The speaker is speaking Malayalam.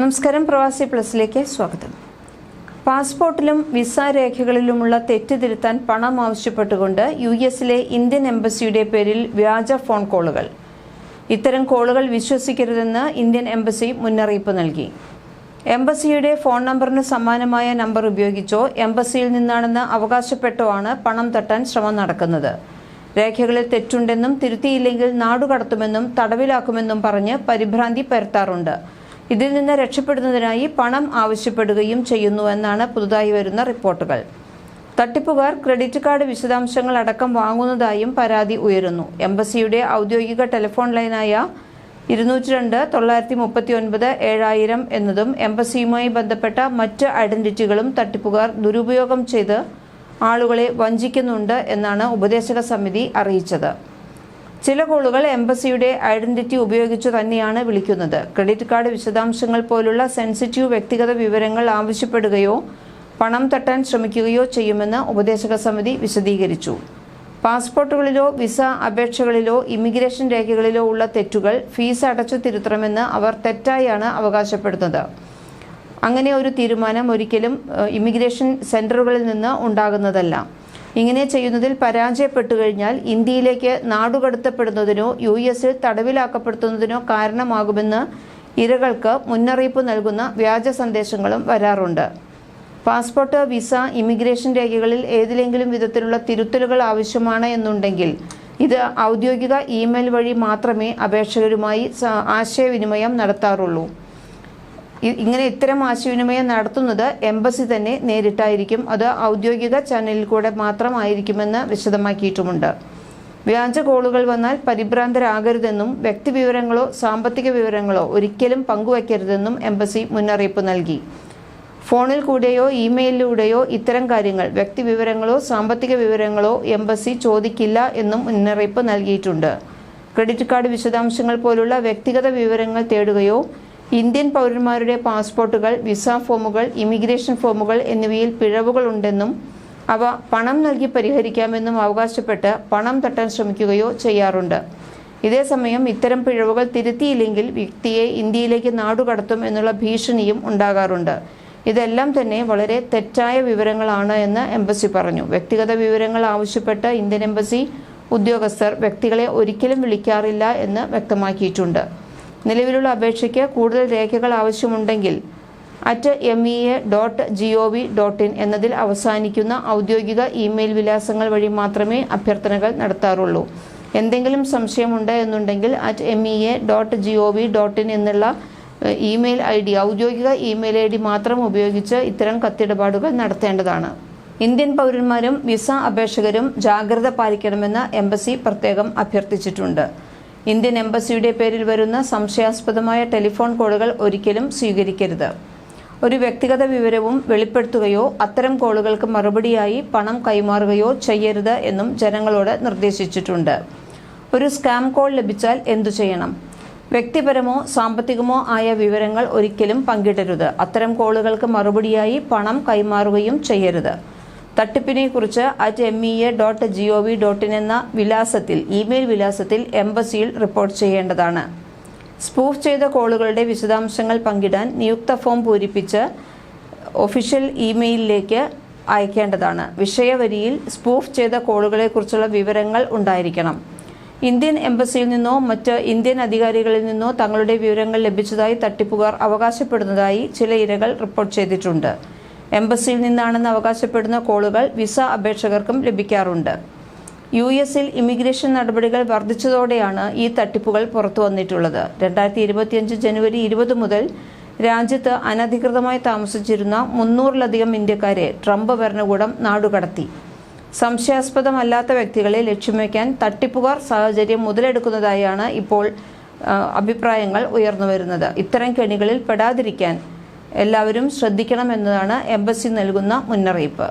നമസ്കാരം പ്രവാസി പ്ലസിലേക്ക് സ്വാഗതം. പാസ്പോർട്ടിലും വിസ രേഖകളിലുമുള്ള തെറ്റ് തിരുത്താൻ പണം ആവശ്യപ്പെട്ടുകൊണ്ട് യു എസിലെ ഇന്ത്യൻ എംബസിയുടെ പേരിൽ വ്യാജ ഫോൺ കോളുകൾ. ഇത്തരം കോളുകൾ വിശ്വസിക്കരുതെന്ന് ഇന്ത്യൻ എംബസി മുന്നറിയിപ്പ് നൽകി. എംബസിയുടെ ഫോൺ നമ്പറിന് സമാനമായ നമ്പർ ഉപയോഗിച്ചോ എംബസിയിൽ നിന്നാണെന്ന് അവകാശപ്പെട്ടോ ആണ് പണം തട്ടാൻ ശ്രമം നടക്കുന്നത്. രേഖകളിൽ തെറ്റുണ്ടെന്നും തിരുത്തിയില്ലെങ്കിൽ നാടുകടത്തുമെന്നും തടവിലാക്കുമെന്നും പറഞ്ഞ് പരിഭ്രാന്തി പരത്താറുണ്ട്. ഇതിൽ നിന്ന് രക്ഷപ്പെടുന്നതിനായി പണം ആവശ്യപ്പെടുകയും ചെയ്യുന്നുവെന്നാണ് പുതുതായി വരുന്ന റിപ്പോർട്ടുകൾ. തട്ടിപ്പുകാർ ക്രെഡിറ്റ് കാർഡ് വിശദാംശങ്ങൾ അടക്കം വാങ്ങുന്നതായും പരാതി ഉയരുന്നു. എംബസിയുടെ ഔദ്യോഗിക ടെലിഫോൺ ലൈനായ ഇരുന്നൂറ്റി രണ്ട് തൊള്ളായിരത്തി മുപ്പത്തി ഒൻപത് ഏഴായിരം എന്നതും എംബസിയുമായി ബന്ധപ്പെട്ട മറ്റ് ഐഡന്റിറ്റികളും തട്ടിപ്പുകാർ ദുരുപയോഗം ചെയ്ത് ആളുകളെ വഞ്ചിക്കുന്നുണ്ട് എന്നാണ് ഉപദേശക സമിതി അറിയിച്ചത്. ചില കോളുകൾ എംബസിയുടെ ഐഡന്റിറ്റി ഉപയോഗിച്ചു തന്നെയാണ് വിളിക്കുന്നത്. ക്രെഡിറ്റ് കാർഡ് വിശദാംശങ്ങൾ പോലുള്ള സെൻസിറ്റീവ് വ്യക്തിഗത വിവരങ്ങൾ ആവശ്യപ്പെടുകയോ പണം തട്ടാൻ ശ്രമിക്കുകയോ ചെയ്യുമെന്ന് ഉപദേശക സമിതി വിശദീകരിച്ചു. പാസ്പോർട്ടുകളിലോ വിസ അപേക്ഷകളിലോ ഇമിഗ്രേഷൻ രേഖകളിലോ ഉള്ള തെറ്റുകൾ ഫീസ് അടച്ചു തിരുത്തണമെന്ന് അവർ തെറ്റായാണ് അവകാശപ്പെടുന്നത്. അങ്ങനെ ഒരു തീരുമാനം ഒരിക്കലും ഇമിഗ്രേഷൻ സെന്ററുകളിൽ നിന്ന് ഉണ്ടാകുന്നതല്ല. ഇങ്ങനെ ചെയ്യുന്നതിൽ പരാജയപ്പെട്ടു കഴിഞ്ഞാൽ ഇന്ത്യയിലേക്ക് നാടുകടത്തപ്പെടുന്നതിനോ യു എസിൽ തടവിലാക്കപ്പെടുത്തുന്നതിനോ കാരണമാകുമെന്ന് ഇരകൾക്ക് മുന്നറിയിപ്പ് നൽകുന്ന വ്യാജ സന്ദേശങ്ങളും വരാറുണ്ട്. പാസ്പോർട്ട് വിസ ഇമിഗ്രേഷൻ രേഖകളിൽ ഏതിലെങ്കിലും വിധത്തിലുള്ള തിരുത്തലുകൾ ആവശ്യമാണ് എന്നുണ്ടെങ്കിൽ ഇത് ഔദ്യോഗിക ഇമെയിൽ വഴി മാത്രമേ അപേക്ഷകരുമായി ആശയവിനിമയം നടത്താറുള്ളൂ. ഇങ്ങനെ ഇത്തരം ആശയവിനിമയം നടത്തുന്നത് എംബസി തന്നെ നേരിട്ടായിരിക്കും. അത് ഔദ്യോഗിക ചാനലിൽ കൂടെ മാത്രമായിരിക്കുമെന്ന് വിശദമാക്കിയിട്ടുമുണ്ട്. വ്യാജ കോളുകൾ വന്നാൽ പരിഭ്രാന്തരാകരുതെന്നും വ്യക്തിവിവരങ്ങളോ സാമ്പത്തിക വിവരങ്ങളോ ഒരിക്കലും പങ്കുവയ്ക്കരുതെന്നും എംബസി മുന്നറിയിപ്പ് നൽകി. ഫോണിൽ കൂടെയോ ഇമെയിലിലൂടെയോ ഇത്തരം കാര്യങ്ങൾ വ്യക്തിവിവരങ്ങളോ സാമ്പത്തിക വിവരങ്ങളോ എംബസി ചോദിക്കില്ല എന്നും മുന്നറിയിപ്പ് നൽകിയിട്ടുണ്ട്. ക്രെഡിറ്റ് കാർഡ് വിശദാംശങ്ങൾ പോലുള്ള വ്യക്തിഗത വിവരങ്ങൾ തേടുകയോ ഇന്ത്യൻ പൗരന്മാരുടെ പാസ്പോർട്ടുകൾ വിസ ഫോമുകൾ ഇമിഗ്രേഷൻ ഫോമുകൾ എന്നിവയിൽ പിഴവുകൾ ഉണ്ടെന്നും അവ പണം നൽകി പരിഹരിക്കാമെന്നും അവകാശപ്പെട്ട് പണം തട്ടാൻ ശ്രമിക്കുകയോ ചെയ്യാറുണ്ട്. ഇതേസമയം ഇത്തരം പിഴവുകൾ തിരുത്തിയില്ലെങ്കിൽ വ്യക്തിയെ ഇന്ത്യയിലേക്ക് നാടുകടത്തും എന്നുള്ള ഭീഷണിയും ഉണ്ടാകാറുണ്ട്. ഇതെല്ലാം തന്നെ വളരെ തെറ്റായ വിവരങ്ങളാണ് എന്ന് എംബസി പറഞ്ഞു. വ്യക്തിഗത വിവരങ്ങൾ ആവശ്യപ്പെട്ട് ഇന്ത്യൻ എംബസി ഉദ്യോഗസ്ഥർ വ്യക്തികളെ ഒരിക്കലും വിളിക്കാറില്ല എന്ന് വ്യക്തമാക്കിയിട്ടുണ്ട്. നിലവിലുള്ള അപേക്ഷയ്ക്ക് കൂടുതൽ രേഖകൾ ആവശ്യമുണ്ടെങ്കിൽ at M E A dot G O V dot in എന്നതിൽ അവസാനിക്കുന്ന ഔദ്യോഗിക ഇമെയിൽ വിലാസങ്ങൾ വഴി മാത്രമേ അഭ്യർത്ഥനകൾ നടത്താറുള്ളൂ. എന്തെങ്കിലും സംശയമുണ്ട് എന്നുണ്ടെങ്കിൽ at M E A dot G O V dot in എന്നുള്ള ഇമെയിൽ ഐ ഡി ഔദ്യോഗിക ഇമെയിൽ ഐ ഡി മാത്രം ഉപയോഗിച്ച് ഇത്തരം കത്തിടപാടുകൾ നടത്തേണ്ടതാണ്. ഇന്ത്യൻ പൗരന്മാരും വിസ അപേക്ഷകരും ജാഗ്രത പാലിക്കണമെന്ന് എംബസി പ്രത്യേകം അഭ്യർത്ഥിച്ചിട്ടുണ്ട്. ഇന്ത്യൻ എംബസിയുടെ പേരിൽ വരുന്ന സംശയാസ്പദമായ ടെലിഫോൺ കോളുകൾ ഒരിക്കലും സ്വീകരിക്കരുത്. ഒരു വ്യക്തിഗത വിവരവും വെളിപ്പെടുത്തുകയോ അത്തരം കോളുകൾക്ക് മറുപടിയായി പണം കൈമാറുകയോ ചെയ്യരുത് എന്നും ജനങ്ങളോട് നിർദ്ദേശിച്ചിട്ടുണ്ട്. ഒരു സ്കാം കോൾ ലഭിച്ചാൽ എന്തു ചെയ്യണം? വ്യക്തിപരമോ സാമ്പത്തികമോ ആയ വിവരങ്ങൾ ഒരിക്കലും പങ്കിടരുത്. അത്തരം കോളുകൾക്ക് മറുപടിയായി പണം കൈമാറുകയും ചെയ്യരുത്. തട്ടിപ്പിനെ കുറിച്ച് at M E A dot G O V dot in എന്ന വിലാസത്തിൽ ഇമെയിൽ വിലാസത്തിൽ എംബസിയിൽ റിപ്പോർട്ട് ചെയ്യേണ്ടതാണ്. സ്പൂഫ് ചെയ്ത കോളുകളുടെ വിശദാംശങ്ങൾ പങ്കിടാൻ നിയുക്ത ഫോം പൂരിപ്പിച്ച് ഒഫീഷ്യൽ ഇമെയിലിലേക്ക് അയക്കേണ്ടതാണ്. വിഷയവരിയിൽ സ്പൂഫ് ചെയ്ത കോളുകളെക്കുറിച്ചുള്ള വിവരങ്ങൾ ഉണ്ടായിരിക്കണം. ഇന്ത്യൻ എംബസിയിൽ നിന്നോ മറ്റ് ഇന്ത്യൻ അധികാരികളിൽ നിന്നോ തങ്ങളുടെ വിവരങ്ങൾ ലഭിച്ചതായി തട്ടിപ്പുകാർ അവകാശപ്പെടുന്നതായി ചില ഇരകൾ റിപ്പോർട്ട് ചെയ്തിട്ടുണ്ട്. എംബസിയിൽ നിന്നാണെന്ന് അവകാശപ്പെടുന്ന കോളുകൾ വിസ അപേക്ഷകർക്കും ലഭിക്കാറുണ്ട്. യു എസിൽ ഇമിഗ്രേഷൻ നടപടികൾ വർദ്ധിച്ചതോടെയാണ് ഈ തട്ടിപ്പുകൾ പുറത്തു വന്നിട്ടുള്ളത്. രണ്ടായിരത്തി ഇരുപത്തിയഞ്ച് ജനുവരി ഇരുപത് മുതൽ രാജ്യത്ത് അനധികൃതമായി താമസിച്ചിരുന്ന മുന്നൂറിലധികം ഇന്ത്യക്കാരെ ട്രംപ് ഭരണകൂടം നാടുകടത്തി. സംശയാസ്പദമല്ലാത്ത വ്യക്തികളെ ലക്ഷ്യം വയ്ക്കാൻ തട്ടിപ്പുകാർ സാഹചര്യം മുതലെടുക്കുന്നതായാണ് ഇപ്പോൾ അഭിപ്രായങ്ങൾ ഉയർന്നു വരുന്നത്. ഇത്തരം കെണികളിൽ പെടാതിരിക്കാൻ എല്ലാവരും ശ്രദ്ധിക്കണമെന്നതാണ് എംബസി നൽകുന്ന മുന്നറിയിപ്പ്.